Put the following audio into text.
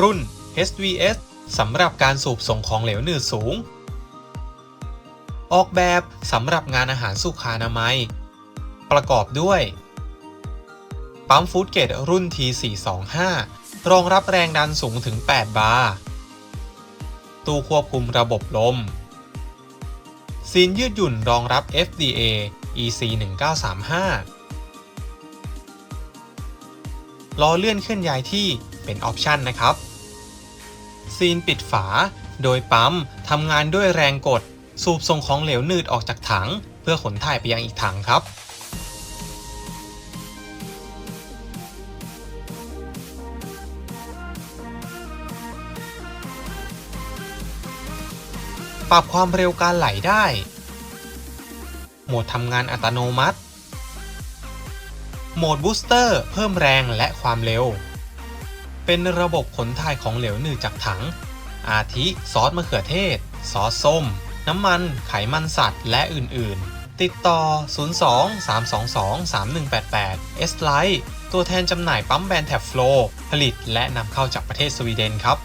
รุ่น HVS สำหรับการสูบส่งของเหลวหนืดสูง ออกแบบสำหรับงานอาหารสุขานามัย ประกอบด้วย ปั๊มฟูดเกตรุ่น T425 รองรับแรงดันสูงถึง 8 บาร์ ตู้ควบคุมระบบลมซีนยืดหยุ่นรองรับ FDA EC 1935ล้อเลื่อนเคลื่อนย้ายที่ เป็นออปชันนะครับ ซีนปิดฝา โดยปั๊มทำงานด้วยแรงกด สูบส่งของเหลวนืดออกจากถัง เพื่อขนถ่ายไปยังอีกถังครับปรับความเร็วการไหลได้ โหมดทำงานอัตโนมัติ โหมดบูสเตอร์เพิ่มแรงและความเร็ว เป็นระบบขนถ่ายของเหลวหนืดจากถัง อาทิซอสมะเขือเทศ ซอสส้ม น้ำมัน ไขมันสัตว์ และอื่น ๆ ติดต่อ 02 322 3188 S Light ตัวแทนจำหน่ายปั๊มแบรนด์แท็บโฟลผลิตและนำเข้าจากประเทศสวีเดนครับ